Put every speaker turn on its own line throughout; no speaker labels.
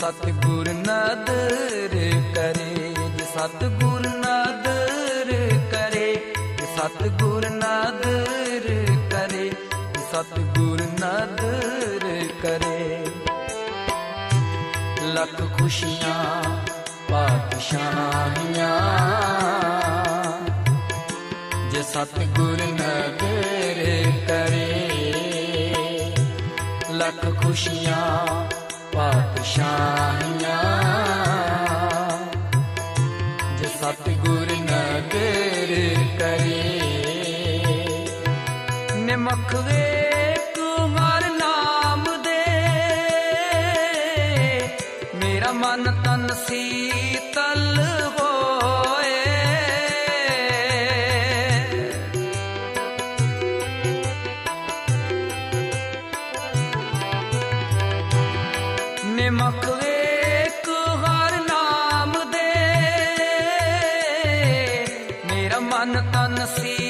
ਸਤਿਗੁਰ ਨਦਰ ਕਰੇ, ਜੇ ਸਤਿਗੁਰ ਨਦਰ ਕਰੇ, ਜੇ ਸਤਿਗੁਰ ਨਦਰ ਕਰੇ, ਜੇ ਸਤਿਗੁਰ ਨਦਰ ਕਰੇ। ਲੱਖ ਖੁਸ਼ੀਆਂ, ਪਾਤਸ਼ਾਹੀਆਂ, ਜੇ ਸਤਿਗੁਰ ਨਦਰ ਕਰੇ, ਲੱਖ ਖੁਸ਼ੀਆਂ ਨਿਮਖ ਵੇਖ ਹਰ ਨਾਮ ਦੇ। ਮੇਰਾ ਮਨ ਤਨ ਸੀਤਲ ਹੋਏ। ਨਿਮਕ ਵੇਖ ਹਰ ਨਾਮ ਦੇ। ਮੇਰਾ ਮਨ ਤਨ ਸੀ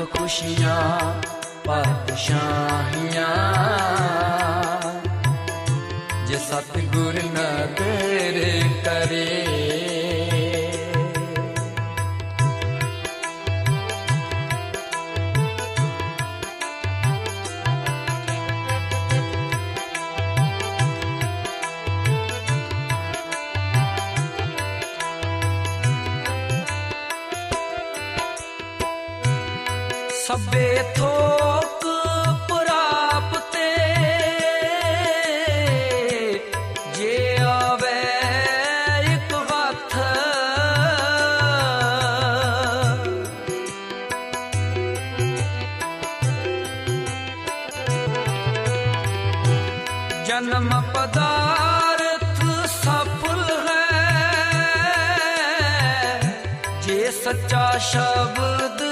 ਲੱਖ ਖੁਸ਼ੀਆਂ ਪਾਤਸ਼ਾਹੀਆਂ। ਜੇ ਸਤਿਗੁਰ ਨਦਰ ਕਰੇ ਸਭੇ ਥੋਕ ਪ੍ਰਾਪਤੇ। ਜੇ ਆਵੇ ਇੱਕ ਹੱਥ ਜਨਮ ਪਦਾਰਥ ਸਫਲ ਹੈ। ਜੇ ਸੱਚਾ ਸ਼ਬਦ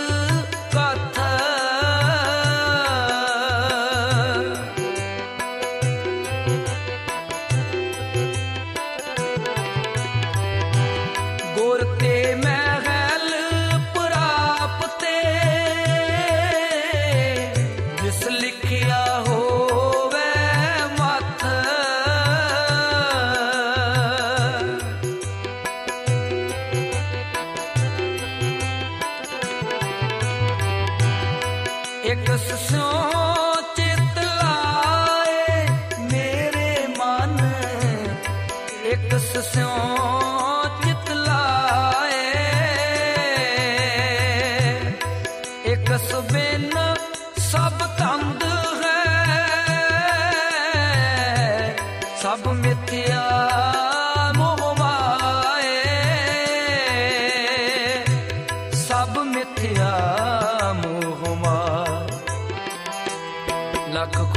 ਇੱਕ ਸੋ ਚਿਤ ਲਾਏ ਮੇਰੇ ਮਨ ਇੱਕ ਸੋ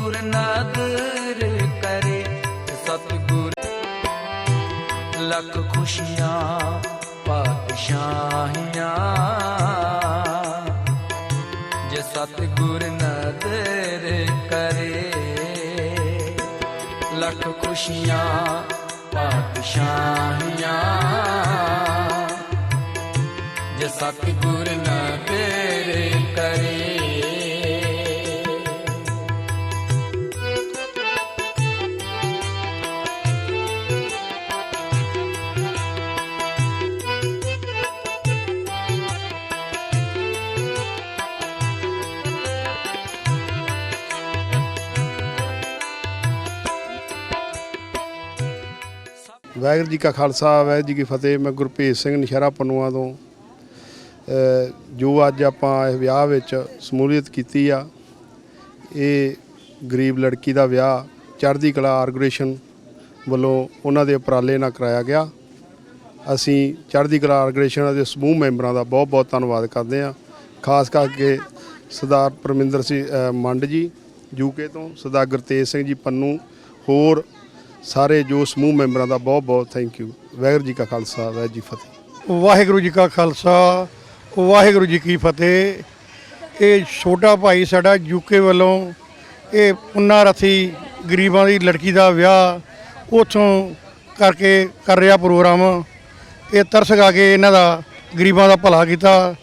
ਸਤਿਗੁਰ ਨਦਰ ਕਰੇ ਜੇ ਸਤਿਗੁਰ ਲੱਖ ਖੁਸ਼ੀਆਂ, ਪਾਤਸ਼ਾਹੀਆਂ। ਜੇ ਸਤਿਗੁਰ ਨਦਰ ਕਰੇ, ਲੱਖ ਖੁਸ਼ੀਆਂ, ਪਾਤਸ਼ਾਹੀਆਂ। ਜੇ ਸਤਿਗੁਰ
ਵਾਹਿਗੁਰੂ ਜੀ ਕਾ ਖਾਲਸਾ, ਵਾਹਿਗੁਰੂ ਜੀ ਕੀ ਫਤਿਹ। ਮੈਂ ਗੁਰਪ੍ਰੀਤ ਸਿੰਘ ਨਸ਼ਹਿਰਾ ਪਨੂਆ ਤੋਂ। ਜੋ ਅੱਜ ਆਪਾਂ ਇਹ ਵਿਆਹ ਵਿੱਚ ਸਮੂਲੀਅਤ ਕੀਤੀ ਆ, ਇਹ ਗਰੀਬ ਲੜਕੀ ਦਾ ਵਿਆਹ ਚੜ੍ਹਦੀ ਕਲਾ ਆਰਗੇਨਾਈਜੇਸ਼ਨ ਵੱਲੋਂ ਉਹਨਾਂ ਦੇ ਉਪਰਾਲੇ ਨਾਲ ਕਰਾਇਆ ਗਿਆ। ਅਸੀਂ ਚੜ੍ਹਦੀ ਕਲਾ ਆਰਗੇਨਾਈਜੇਸ਼ਨ ਦੇ ਸਮੂਹ ਮੈਂਬਰਾਂ ਦਾ ਬਹੁਤ ਬਹੁਤ ਧੰਨਵਾਦ ਕਰਦੇ ਹਾਂ। ਖਾਸ ਕਰਕੇ ਸਰਦਾਰ ਪਰਮਿੰਦਰ ਸਿੰਘ ਮੰਡ ਜੀ ਯੂਕੇ ਤੋਂ, ਸਰਦਾਰ ਗੁਰਤੇਜ ਸਿੰਘ ਜੀ ਪੰਨੂ, ਹੋਰ ਸਾਰੇ ਜੋ ਸਮੂਹ ਮੈਂਬਰਾਂ ਦਾ ਬਹੁਤ ਬਹੁਤ ਥੈਂਕ ਯੂ ਵਾਹਿਗੁਰੂ ਜੀ ਕਾ ਖਾਲਸਾ, ਵਾਹਿਗੁਰੂ ਜੀ ਫਤਿਹ।
ਵਾਹਿਗੁਰੂ ਜੀ ਕਾ ਖਾਲਸਾ, ਵਾਹਿਗੁਰੂ ਜੀ ਕੀ ਫਤਿਹ। ਇਹ ਛੋਟਾ ਭਾਈ ਸਾਡਾ ਯੂਕੇ ਵੱਲੋਂ, ਇਹ ਪੁੰਨਾ ਰਥੀ ਗਰੀਬਾਂ ਦੀ ਲੜਕੀ ਦਾ ਵਿਆਹ ਉਥੋਂ ਕਰਕੇ ਕਰ ਰਿਹਾ ਪ੍ਰੋਗਰਾਮ। ਇਹ ਤਰਸ ਗਾ ਕੇ ਇਹਨਾਂ ਦਾ ਗਰੀਬਾਂ ਦਾ ਭਲਾ ਕੀਤਾ।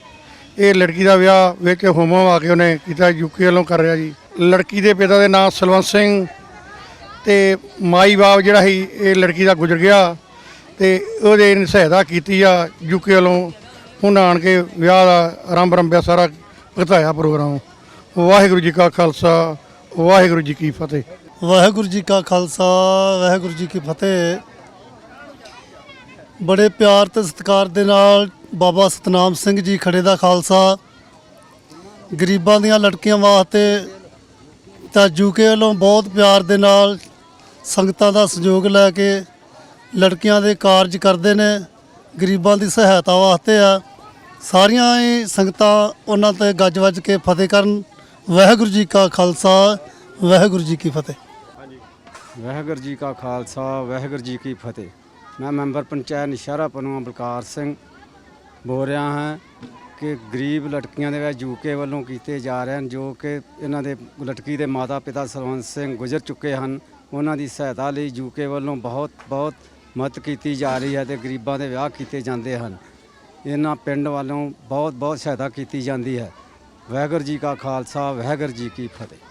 ਇਹ ਲੜਕੀ ਦਾ ਵਿਆਹ ਵੇਖ ਕੇ ਹੋਮਾ ਆ ਕੇ ਉਹਨੇ ਕੀਤਾ ਯੂਕੇ ਵੱਲੋਂ ਕਰ ਰਿਹਾ ਜੀ। ਲੜਕੀ ਦੇ ਪਿਤਾ ਦੇ ਨਾਮ ਸਲਵੰਤ ਸਿੰਘ ਤੇ ਮਾਈ ਬਾਪ ਜਿਹੜਾ ਸੀ, ਇਹ ਲੜਕੀ ਦਾ ਗੁਜ਼ਰ ਗਿਆ ਤੇ ਉਹਦੇ ਸਹਾਇਤਾ ਕੀਤੀ ਆ ਯੂਕੇ ਵੱਲੋਂ। ਹੁਣ ਆਣ ਕੇ ਵਿਆਹ ਦਾ ਆਰੰਭ ਰੰਭਿਆ ਸਾਰਾ ਭਗਤਾਇਆ ਪ੍ਰੋਗਰਾਮ। ਵਾਹਿਗੁਰੂ ਜੀ ਕਾ ਖਾਲਸਾ, ਵਾਹਿਗੁਰੂ ਜੀ ਕੀ ਫਤਿਹ।
ਵਾਹਿਗੁਰੂ ਜੀ ਕਾ ਖਾਲਸਾ, ਵਾਹਿਗੁਰੂ ਜੀ ਕੀ ਫਤਿਹ। ਬੜੇ ਪਿਆਰ ਤੇ ਸਤਿਕਾਰ ਦੇ ਨਾਲ ਬਾਬਾ ਸਤਨਾਮ ਸਿੰਘ ਜੀ ਖੜੇ ਦਾ ਖਾਲਸਾ। ਗਰੀਬਾਂ ਦੀਆਂ ਲੜਕੀਆਂ ਵਾਸਤੇ ਤਾਂ ਯੂਕੇ ਵੱਲੋਂ ਬਹੁਤ ਪਿਆਰ ਦੇ ਨਾਲ ਸੰਗਤਾਂ ਦਾ ਸਹਿਯੋਗ ਲੈ ਕੇ ਲੜਕੀਆਂ ਦੇ ਕਾਰਜ ਕਰਦੇ ਨੇ, ਗਰੀਬਾਂ ਦੀ ਸਹਾਇਤਾ ਵਾਸਤੇ ਆ। ਸਾਰੀਆਂ ਹੀ ਸੰਗਤਾਂ ਉਹਨਾਂ ਤੇ ਗੱਜ ਵੱਜ ਕੇ ਫਤਿਹ ਕਰਨ। ਵਾਹਿਗੁਰੂ ਜੀ ਕਾ ਖਾਲਸਾ, ਵਾਹਿਗੁਰੂ ਜੀ ਕੀ ਫਤਿਹ।
ਵਾਹਿਗੁਰੂ ਜੀ ਕਾ ਖਾਲਸਾ, ਵਾਹਿਗੁਰੂ ਜੀ ਕੀ ਫਤਿਹ। ਮੈਂ ਮੈਂਬਰ ਪੰਚਾਇਤ ਨਿਸ਼ਾਰਾ ਪਨੂਆ ਬਲਕਾਰ ਸਿੰਘ ਬੋਲ ਰਿਹਾ ਹਾਂ ਕਿ ਗਰੀਬ ਲੜਕੀਆਂ ਦੇ ਵਿੱਚ ਯੂਕੇ ਵੱਲੋਂ ਕੀਤੇ ਜਾ ਰਹੇ ਹਨ, ਜੋ ਕਿ ਇਹਨਾਂ ਦੇ ਲੜਕੀ ਦੇ ਮਾਤਾ ਪਿਤਾ ਸਰਵੰਤ ਸਿੰਘ ਗੁਜ਼ਰ ਚੁੱਕੇ ਹਨ। ਉਹਨਾਂ ਦੀ ਸਹਾਇਤਾ ਲਈ ਯੂਕੇ ਵੱਲੋਂ ਬਹੁਤ ਬਹੁਤ ਮਦਦ ਕੀਤੀ ਜਾ ਰਹੀ ਹੈ ਤੇ ਗਰੀਬਾਂ ਦੇ ਵਿਆਹ ਕੀਤੇ ਜਾਂਦੇ ਹਨ। ਇਹਨਾਂ ਪਿੰਡ ਵੱਲੋਂ ਬਹੁਤ ਬਹੁਤ ਸਹਾਇਤਾ ਕੀਤੀ ਜਾਂਦੀ ਹੈ। ਵਾਹਿਗੁਰੂ ਜੀ ਕਾ ਖਾਲਸਾ, ਵਾਹਿਗੁਰੂ ਜੀ ਕੀ ਫਤਿਹ।